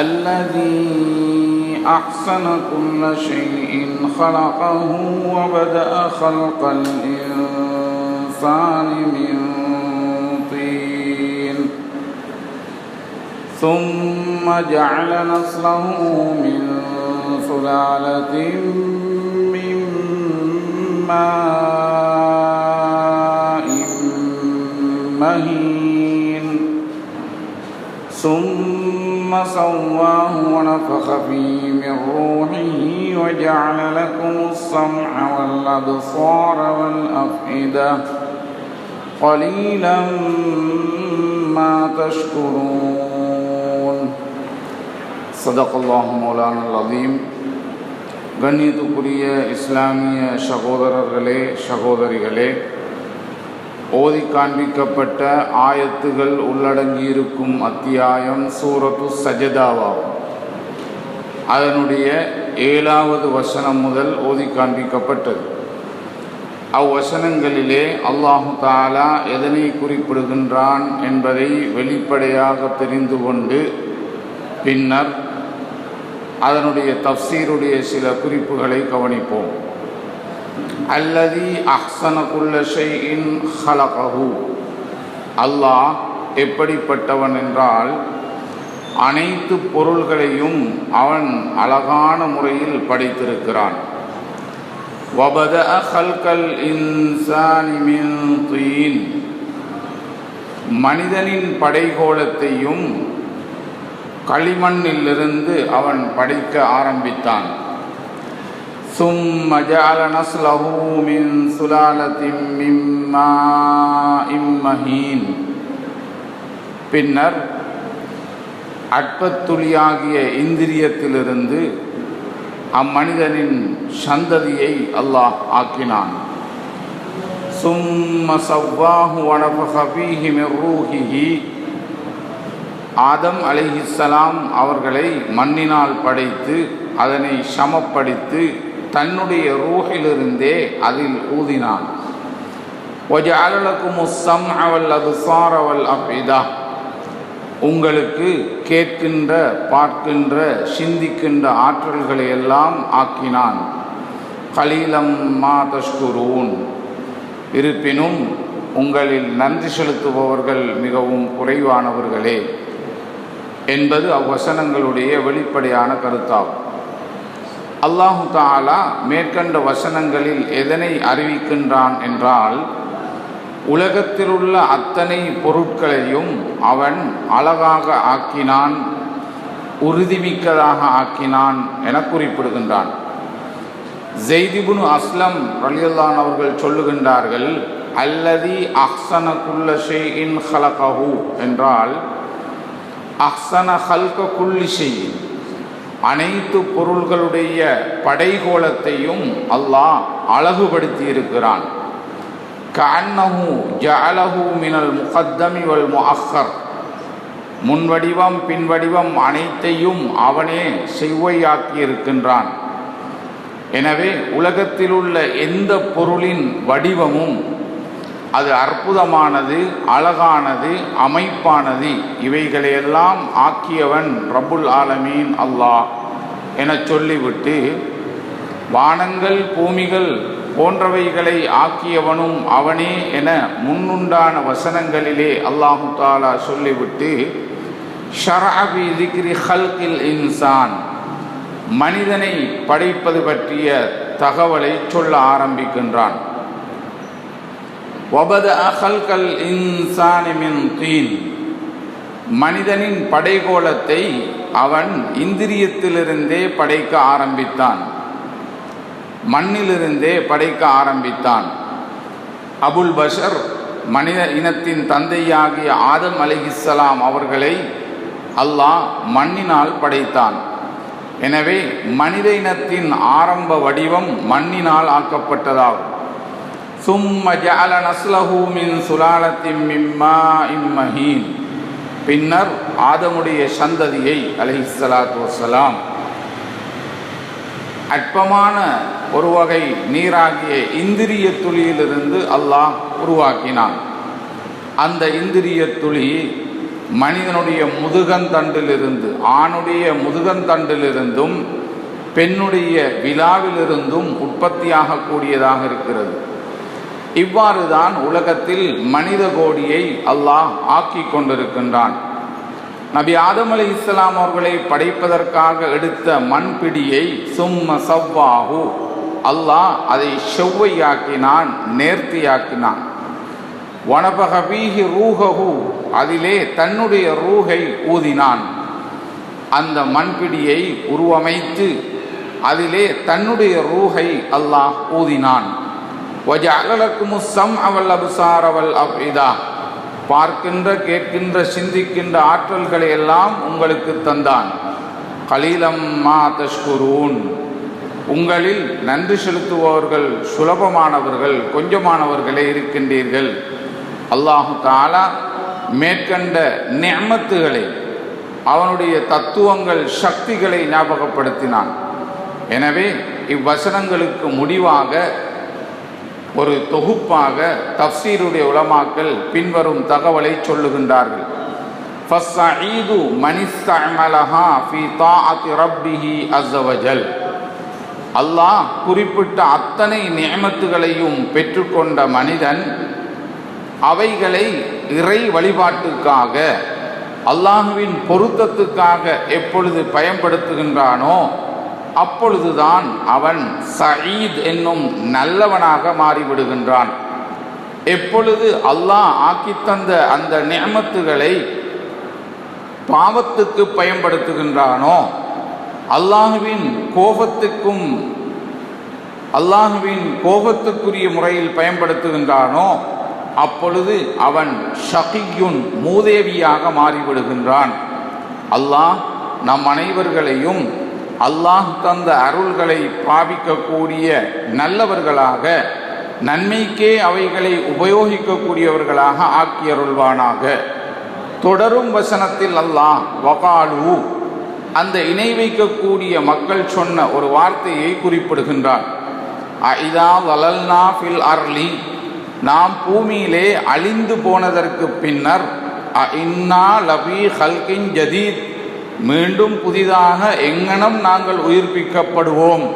الذي أحسن كل شيء خلقه وبدأ خلق الإنسان من طين. ثم جعل نسله من سلالة من ماء. ثم سواه ونفخ فيه من روحه وجعل لكم السمع والأبصار والأفئدة قليلا ما تشكرون صدق الله مولانا العظيم கண்ணியத்துக்குரிய இஸ்லாமிய சகோதரர்களே சகோதரிகளே ஓதி காண்பிக்கப்பட்ட ஆயத்துகள் உள்ளடங்கியிருக்கும் அத்தியாயம் சூரத்து சஜதாவாகும். அதனுடைய ஏழாவது வசனம் முதல் ஓதி காண்பிக்கப்பட்டது. அவ்வசனங்களிலே அல்லாஹு தாலா எதனை குறிப்பிடுகின்றான் என்பதை வெளிப்படையாக தெரிந்து கொண்டு பின்னர் அதனுடைய தப்சீருடைய சில குறிப்புகளை கவனிப்போம். அல்லதி அஹ்சன குல்ல ஷைஇன் ஹலகஹு அல்லாஹ் எப்படிப்பட்டவன் என்றால் அனைத்து பொருள்களையும் அவன் அழகான முறையில் படைத்திருக்கிறான் وبدأ خلق الإنسان من طين மனிதனின் படைகோலத்தையும் களிமண்ணிலிருந்து அவன் படைக்க ஆரம்பித்தான் ثم جعل نسله من سلالة من ماء مهين பின்னர் அற்பத்துளியாகிய இந்திரியத்திலிருந்து அம்மனிதனின் சந்ததியை அல்லாஹ் ஆக்கினான் சும்ம சவ்வாஹு வனபக ஃபீஹி மிர் ரூஹிஹி ஆதம் அலைஹிஸ்ஸலாம் அவர்களை மண்ணினால் படைத்து அதனை சமப்படுத்தி தன்னுடைய ரூஹிலிருந்தே அதில் ஊதினான். உங்களுக்கு கேட்கின்ற பார்க்கின்ற சிந்திக்கின்ற ஆற்றல்களை எல்லாம் ஆக்கினான். கலீலம் மா இருப்பினும் உங்களில் நன்றி செலுத்துபவர்கள் மிகவும் குறைவானவர்களே என்பது அவ்வசனங்களுடைய வெளிப்படையான கருத்தாகும். அல்லாஹு தாலா மேற்கண்ட வசனங்களில் எதனை அறிவிக்கின்றான் என்றால் உலகத்திலுள்ள அத்தனை பொருட்களையும் அவன் அழகாக ஆக்கினான் உறுதிமிக்கதாக ஆக்கினான் என குறிப்பிடுகின்றான். ஜெய்திபுனு அஸ்லம் ரலியல்லான் அவர்கள் சொல்லுகின்றார்கள் அல்லதி அஹ்சன இன் ஷெயின் ஹலகஹு என்றால் அஹ்சன ஹல்க குல்லி ஷெயின் அனைத்து பொருள்களுடைய படைகோலத்தையும் அல்லாஹ் அழகுபடுத்தி இருக்கிறான் கண்ணஹு மினல் முகத்தமி வல் முஅக்கர் முன்வடிவம் பின்வடிவம் அனைத்தையும் அவனே செவ்வையாக்கி இருக்கின்றான் எனவே உலகத்தில் உள்ள எந்த பொருளின் வடிவமும் அது அற்புதமானது அழகானது அமைப்பானது. இவைகளையெல்லாம் ஆக்கியவன் ரபுல் ஆலமீன் அல்லாஹ் என சொல்லிவிட்டு வானங்கள் பூமிகள் போன்றவைகளை ஆக்கியவனும் அவனே என முன்னுண்டான வசனங்களிலே அல்லாஹு தாலா சொல்லிவிட்டு ஷராபி திக்ரி ஹல்கில் இன்சான். மனிதனை படைப்பது பற்றிய தகவலை சொல்ல ஆரம்பிக்கின்றான். ஒபத அகல்கல் இன்சானிமின் தீன். மனிதனின் படைகோலத்தை அவன் இந்திரியத்திலிருந்தே படைக்க ஆரம்பித்தான். மண்ணிலிருந்தே படைக்க ஆரம்பித்தான். அபுல் பஷர் மனித இனத்தின் தந்தையாகிய ஆதம் அலிஹிஸ்லாம் அவர்களை அல்லாஹ் மண்ணினால் படைத்தான். எனவே மனித இனத்தின் ஆரம்ப வடிவம் மண்ணினால் ஆக்கப்பட்டதாகும். ثم جعل نسله من سلالة من மிம்மா مهين. பின்னர் ஆதமுடைய சந்ததியை அலைஹிஸ்ஸலாத்து வசலாம் அற்பமான ஒரு வகை நீராகிய இந்திரிய துளியிலிருந்து அல்லாஹ் உருவாக்கினான். அந்த இந்திரிய துளி மனிதனுடைய முதுகந்தண்டிலிருந்து ஆணுடைய முதுகந்தண்டிலிருந்தும் பெண்ணுடைய விழாவிலிருந்தும் உற்பத்தியாகக்கூடியதாக இருக்கிறது. இவ்வாறு தான் உலகத்தில் மனித கோடியை அல்லாஹ் ஆக்கி கொண்டிருக்கின்றான். நபி ஆதம் அலி இஸ்லாம் அவர்களை படைப்பதற்காக எடுத்த மண்பிடியை சும்ம சவ்வாஹு. அல்லாஹ் அதை செவ்வையாக்கினான் நேர்த்தியாக்கினான். வனபகபீஹி ரூஹகு அதிலே தன்னுடைய ரூகை ஊதினான். அந்த மண்பிடியை உருவமைத்து அதிலே தன்னுடைய ரூகை அல்லாஹ் ஊதினான். வஜஅலலக்குமுஸ்ஸம் அவல் அபுசார் அவல் அப்இதா பார்க்கின்ற கேட்கின்ற சிந்திக்கின்ற ஆற்றல்களை எல்லாம் உங்களுக்கு தந்தான். கலீலம் மா தஷ்குரூன். உங்களில் நன்றி செலுத்துபவர்கள் சுலபமானவர்கள் கொஞ்சமானவர்களே இருக்கின்றீர்கள். அல்லாஹு தாலா மேற்கண்ட நியமத்துகளை அவனுடைய தத்துவங்கள் சக்திகளை ஞாபகப்படுத்தினான். எனவே இவ்வசனங்களுக்கு முடிவாக ஒரு தொகுப்பாக தப்சீருடைய உலமாக்கள் பின்வரும் தகவலை சொல்லுகின்றார்கள். ஃபஸ்ஸஈது மனிஸ்தஅமலஹா ஃபீ தாஅத்தி ரப்பிஹி அஸ்ஸவஜல் அல்லாஹ் குறிப்பிட்ட அத்தனை நியமத்துகளையும் பெற்றுக்கொண்ட மனிதன் அவைகளை இறை வழிபாட்டுக்காக அல்லாஹுவின் பொருத்தத்துக்காக எப்பொழுது பயன்படுத்துகின்றானோ அப்பொழுதுதான் அவன் சயீத் என்னும் நல்லவனாக மாறிவிடுகின்றான். எப்பொழுது அல்லாஹ் ஆக்கித்தந்த அந்த நியமத்துகளை பாவத்துக்கு பயன்படுத்துகின்றானோ அல்லாஹுவின் கோபத்துக்கும் அல்லாஹுவின் கோபத்துக்குரிய முறையில் பயன்படுத்துகின்றானோ அப்பொழுது அவன் ஷகியுன் மூதேவியாக மாறிவிடுகின்றான். அல்லாஹ் நம் அனைவர்களையும் அல்லாஹ் தந்த அருள்களை பாவிக்கக்கூடிய நல்லவர்களாக நன்மைக்கே அவைகளை உபயோகிக்கக்கூடியவர்களாக ஆக்கியருள்வானாக. தொடரும் வசனத்தில் அல்லாஹ் வகாலு அந்த இணை வைக்கக்கூடிய மக்கள் சொன்ன ஒரு வார்த்தையை குறிப்பிடுகின்றார். ஐதா வலல்னா ஃபில் அர்லி நாம் பூமியிலே அழிந்து போனதற்கு பின்னர் இன்னா லபி ஹல்கின் ஜதீத் மீண்டும் புதிதாக எங்கனம் நாங்கள் உயிர்ப்பிக்கப்படுவோம்.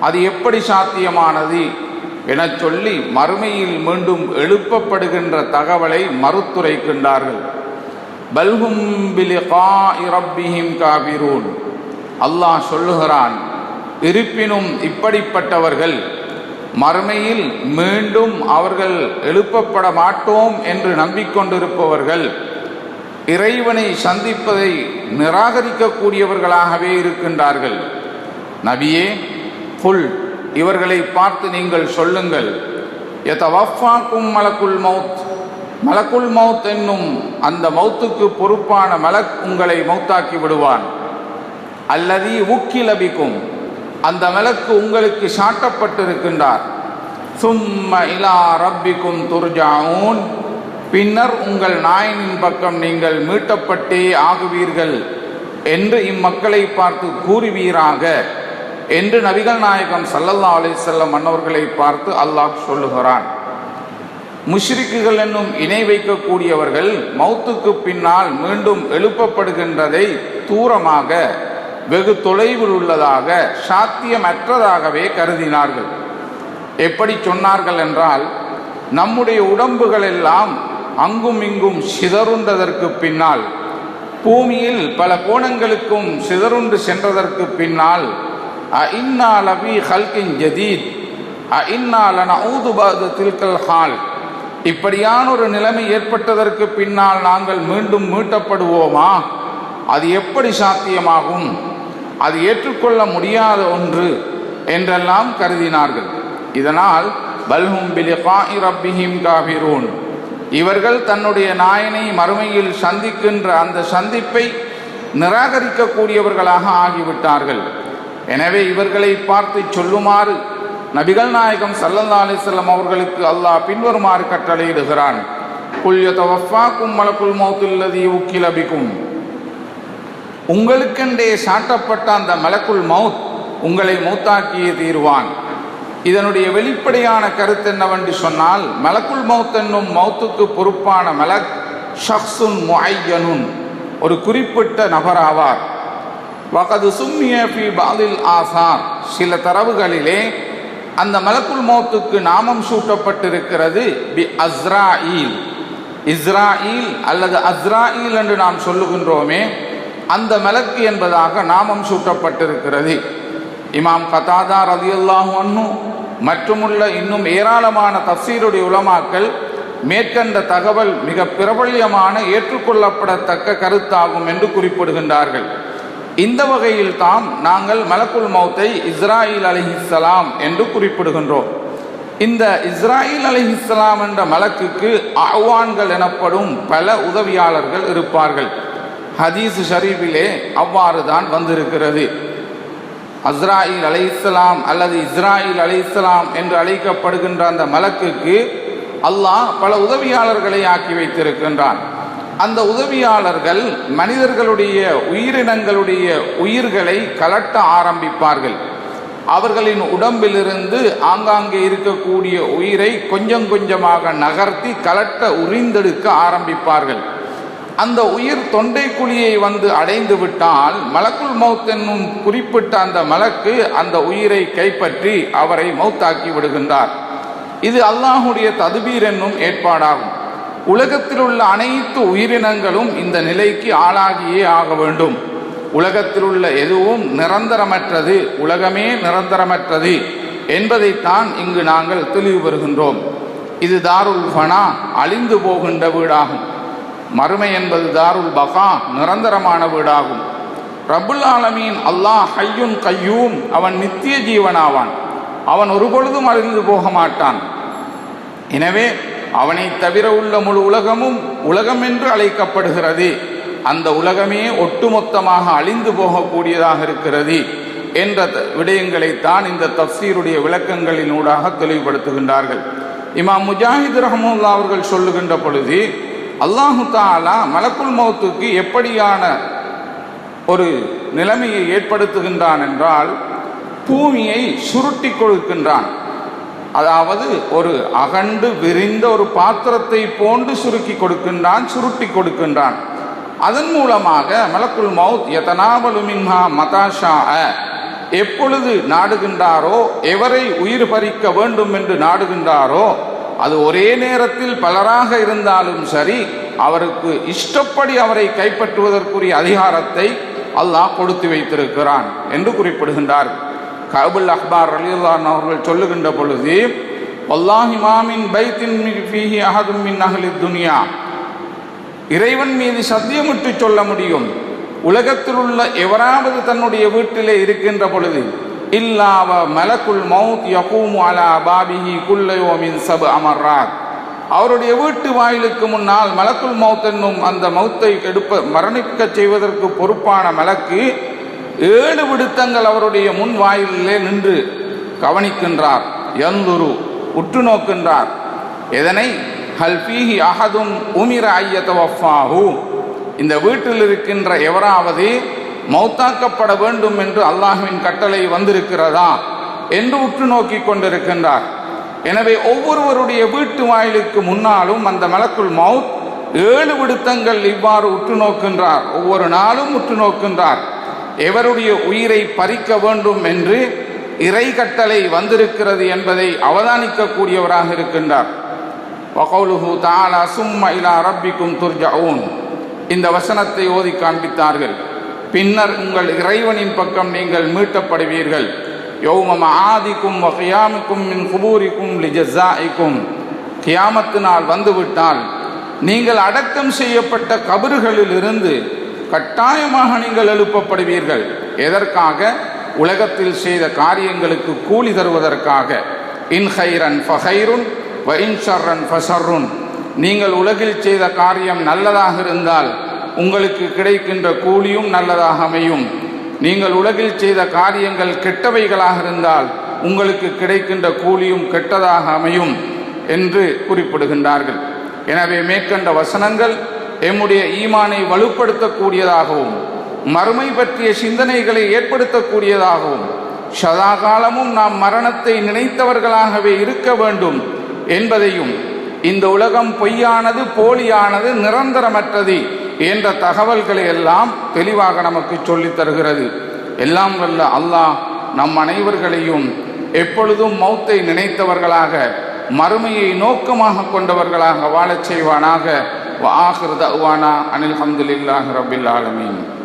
அது எப்படி சாத்தியமானது? என சொல்லி மறுமையில் மீண்டும் எழுப்பப்படுகின்ற தகவலை மறுத்துரைக்கின்றார்கள். பல்ஹும் ரப்பிஹிம் காபிரூன். அல்லாஹ் சொல்லுகிறான் இருப்பினும் இப்படிப்பட்டவர்கள் மறுமையில் மீண்டும் அவர்கள் எழுப்பப்பட மாட்டோம் என்று நம்பிக்கொண்டிருப்பவர்கள் இறைவனை சந்திப்பதை நிராகரிக்கக்கூடியவர்களாகவே இருக்கின்றார்கள். நபியே புல் இவர்களை பார்த்து நீங்கள் சொல்லுங்கள். எதவஃபாக்கும் மலக்குல் மௌத் மலக்குல் மௌத் என்னும் அந்த மௌத்துக்கு பொறுப்பான மலக் உங்களை மௌத்தாக்கி விடுவான். அல்லது உக்கிலபிக்கும் அந்த மலக்கு உங்களுக்கு சாட்டப்பட்டிருக்கின்றார். சும்ம இலா ரப்பிக்கும் துர்ஜாவும் பின்னர் உங்கள் நாயனின் பக்கம் நீங்கள் மீட்டப்பட்டே ஆகுவீர்கள் என்று இம்மக்களை பார்த்து கூறுவீராக என்று நபிகள் நாயகம் சல்லல்லா அலிசல்லம் மன்னவர்களை பார்த்து அல்லாஹ் சொல்லுகிறான். முஷ்ரிக்குகள் என்னும் இணை வைக்கக்கூடியவர்கள் மௌத்துக்கு பின்னால் மீண்டும் எழுப்பப்படுகின்றதை தூரமாக வெகு தொலைவில் உள்ளதாக சாத்தியமற்றதாகவே கருதினார்கள். எப்படி சொன்னார்கள் என்றால் நம்முடைய உடம்புகள் எல்லாம் அங்கும் இங்கும் சிதறுண்டதற்கு பின்னால் பூமியில் பல கோணங்களுக்கும் சிதறுண்டு சென்றதற்கு பின்னால் அ இன்னா லபி ஹல்கின் ஜதீத் அ இன்னா லன ஊதுபாது தில்கல் ஹால். இப்படியான ஒரு நிலைமை ஏற்பட்டதற்கு பின்னால் நாங்கள் மீண்டும் மீட்டப்படுவோமா? அது எப்படி சாத்தியமாகும்? அது ஏற்றுக்கொள்ள முடியாத ஒன்று என்றெல்லாம் கருதினார்கள். இதனால் பல்ஹும் பிலிகாஇ ரப்பிஹிம் காபிரூன். இவர்கள் தன்னுடைய நாயனை மறுமையில் சந்திக்கின்ற அந்த சந்திப்பை நிராகரிக்கக்கூடியவர்களாக ஆகிவிட்டார்கள். எனவே இவர்களை பார்த்து சொல்லுமாறு நபிகள் நாயகம் சல்லல்லா அலிசல்லம் அவர்களுக்கு அல்லாஹ் பின்வருமாறு கட்டளையிடுகிறான். குல்யதவஃபாக்கும் மலக்குல் மௌத்துல்லதி உக்கிலபிக்கும் உங்களுக்கென்றே சாட்டப்பட்ட அந்த மலக்குள் மவுத் உங்களை மௌத்தாக்கியே தீர்வான். இதனுடைய வெளிப்படையான கருத்து என்னவென்று சொன்னால் மலக்குல் மௌத் என்னும் மௌத்துக்கு பொறுப்பான மலக் ஷக்சுன் முஐயனுன் ஒரு குறிப்பிட்ட நபராவார். வகது சும்மிய பி பாதில் ஆசார் சில தரவுகளிலே அந்த மலக்குள் மௌத்துக்கு நாமம் சூட்டப்பட்டிருக்கிறது பி அஸ்ராயில். இஸ்ராயில் அல்லது அஸ்ராயில் என்று நாம் சொல்லுகின்றோமே அந்த மலக்கு என்பதாக நாமம் சூட்டப்பட்டிருக்கிறது. இமாம் கதாதா ரதியுல்லாஹு அன்னும் மற்றுமுள்ள இன்னும் ஏராளமான தப்சீருடைய உலமாக்கள் மேற்கண்ட தகவல் மிக பிரபல்யமான ஏற்றுக்கொள்ளப்படத்தக்க கருத்தாகும் என்று குறிப்பிடுகின்றார்கள். இந்த வகையில் தாம் நாங்கள் மலக்குல் மௌத்தை இஸ்ராயில் அலிஹிஸ்லாம் என்று குறிப்பிடுகின்றோம். இந்த இஸ்ராயில் அலிஹிஸ்லாம் என்ற மலக்குக்கு அவான்கள் எனப்படும் பல உதவியாளர்கள் இருப்பார்கள். ஹதீஸ் ஷரீஃபிலே அவ்வாறு தான் வந்திருக்கிறது. அஸ்ராயில் அலைஹிஸ்ஸலாம் அல்லது இஸ்ராயில் அலைஹிஸ்ஸலாம் என்று அழைக்கப்படுகின்ற அந்த மலக்குக்கு அல்லாஹ் பல உதவியாளர்களை ஆக்கி வைத்திருக்கின்றான். அந்த உதவியாளர்கள் மனிதர்களுடைய உயிரினங்களுடைய உயிர்களை கலட்ட ஆரம்பிப்பார்கள். அவர்களின் உடம்பிலிருந்து ஆங்காங்கே இருக்கக்கூடிய உயிரை கொஞ்சம் கொஞ்சமாக நகர்த்தி கலட்ட உறிந்தெடுக்க ஆரம்பிப்பார்கள். அந்த உயிர் தொண்டை குழியை வந்து அடைந்து விட்டால் மலக்குள் மௌத் என்னும் குறிப்பிட்ட அந்த மலக்கு அந்த உயிரை கைப்பற்றி அவரை மௌத்தாக்கி விடுகின்றார். இது அல்லாஹுடைய ததுபீர் என்னும் ஏற்பாடாகும். உலகத்தில் உள்ள அனைத்து உயிரினங்களும் இந்த நிலைக்கு ஆளாகியே ஆக வேண்டும். உலகத்தில் உள்ள எதுவும் நிரந்தரமற்றது உலகமே நிரந்தரமற்றது என்பதைத்தான் இங்கு நாங்கள் தெளிவு பெறுகின்றோம் இது தாருல் ஃபனா அழிந்து போகின்ற வீடாகும். மறுமை என்பது தாருல் பகா நிரந்தரமான வீடாகும். ரபுல் ஆலமீன் அல்லாஹ் ஹையும் கையூம் அவன் நித்திய ஜீவனாவான். அவன் ஒரு பொழுதும் அழிந்து போக மாட்டான். எனவே அவனை தவிர உள்ள முழு உலகமும் உலகம் என்று அழைக்கப்படுகிறது. அந்த உலகமே ஒட்டுமொத்தமாக அழிந்து போகக்கூடியதாக இருக்கிறது என்ற விடயங்களை விடயங்களைத்தான் இந்த தப்சீருடைய விளக்கங்களினூடாக தெளிவுபடுத்துகின்றார்கள். இமாம் முஜாஹித் ரஹமுல்லா அவர்கள் சொல்லுகின்ற பொழுது அல்லாஹு தாலா மலக்குல் மௌத்துக்கு எப்படியான ஒரு நிலைமையை ஏற்படுத்துகின்றான் என்றால் பூமியை சுருட்டி கொடுக்கின்றான் அதாவது ஒரு அகண்டு விரிந்த ஒரு பாத்திரத்தை போன்று சுருக்கி கொடுக்கின்றான் சுருட்டி கொடுக்கின்றான். அதன் மூலமாக மலக்குல் மவுத் எதனாவலு மின்ஹா மதாஷா எப்பொழுது நாடுகின்றாரோ எவரை உயிர் பறிக்க வேண்டும் என்று நாடுகின்றாரோ அது ஒரே நேரத்தில் பலராக இருந்தாலும் சரி அவருக்கு இஷ்டப்படி அவரை கைப்பற்றுவதற்குரிய அதிகாரத்தை அல்லாஹ் கொடுத்து வைத்திருக்கிறான் என்று குறிப்பிடுகின்றார். கபுல் அக்பார் ரலியல்லாஹு அவர்கள் சொல்லுகின்ற பொழுது வல்லாஹி மாமின் பைத்தின் ஃபீஹி அஹதும் மின் அஹ்லித் துனியா. இறைவன் மீது சத்தியமிட்டு சொல்ல முடியும். உலகத்தில் உள்ள எவராவது தன்னுடைய வீட்டிலே இருக்கின்ற பொழுது இல்லாவ மலக்குல் மௌத் யகூமு அலா பாபிஹி குல்லையோமின் சபு அமர்ராத் அவருடைய வீட்டு வாயிலுக்கு முன்னால் மலக்குல் மௌத் என்னும் அந்த மௌத்தை எடுப்ப மரணிக்கச் செய்வதற்கு பொறுப்பான மலக்கு ஏழு விடுத்தங்கள் அவருடைய முன் வாயிலே நின்று கவனிக்கின்றார். எந்துரு உற்று நோக்கின்றார். எதனை? ஹல்பீஹி அஹதும் அஹதுன் உமிர ஐயத்தவஃபாஹு இந்த வீட்டில் இருக்கின்ற எவராவது மௌத்தாக்கப்பட வேண்டும் என்று அல்லாஹுவின் கட்டளை வந்திருக்கிறதா என்று உற்று நோக்கி கொண்டிருக்கின்றார். எனவே ஒவ்வொருவருடைய வீட்டு வாயிலுக்கு முன்னாலும் அந்த மலக்குள் மவுத் ஏழு விடுத்தங்கள் இவ்வாறு உற்று நோக்கின்றார். ஒவ்வொரு நாளும் உற்று நோக்கின்றார். எவருடைய உயிரை பறிக்க வேண்டும் என்று இறை கட்டளை வந்திருக்கிறது என்பதை அவதானிக்கக்கூடியவராக இருக்கின்றார். வகௌலுஹு தாலா சும்ம இலா ரப்பிக்கும் துர்ஜவுன் இந்த வசனத்தை ஓதி காண்பித்தார்கள். பின்னர் உங்கள் இறைவனின் பக்கம் நீங்கள் மீட்டப்படுவீர்கள். யௌம ஆதிக்கும் வகையாமுக்கும் மின் குபூரிக்கும் லிஜஸாய்க்கும் கியாமத்து நாள் வந்துவிட்டால் நீங்கள் அடக்கம் செய்யப்பட்ட கபறுகளிலிருந்து கட்டாயமாக நீங்கள் எழுப்பப்படுவீர்கள். எதற்காக? உலகத்தில் செய்த காரியங்களுக்கு கூலி தருவதற்காக. இன் ஹைரன் ஃபஹைருன் வ இன் ஷர்ரன். நீங்கள் உலகில் செய்த காரியம் நல்லதாக இருந்தால் உங்களுக்கு கிடைக்கின்ற கூலியும் நல்லதாக அமையும். நீங்கள் உலகில் செய்த காரியங்கள் கெட்டவைகளாக இருந்தால் உங்களுக்கு கிடைக்கின்ற கூலியும் கெட்டதாக அமையும் என்று குறிப்பிடுகின்றார்கள். எனவே மேற்கண்ட வசனங்கள் எம்முடைய ஈமானை வலுப்படுத்தக்கூடியதாகவும் மறுமை பற்றிய சிந்தனைகளை ஏற்படுத்தக்கூடியதாகவும் சதாகாலமும் நாம் மரணத்தை நினைத்தவர்களாகவே இருக்க வேண்டும் என்பதையும் இந்த உலகம் பொய்யானது போலியானது நிரந்தரமற்றது என்ற தகவல்களை எல்லாம் தெளிவாக நமக்கு சொல்லித் தருகிறது. எல்லாம் வல்ல அல்லாஹ் நம் அனைவர்களையும் எப்பொழுதும் மௌத்தை நினைத்தவர்களாக மறுமையை நோக்கமாக கொண்டவர்களாக வாழச் செய்வானாக. ஆஹிருதவானா அனில் ஹம்துலில்லாஹ் ரபில் ஆலமீன்.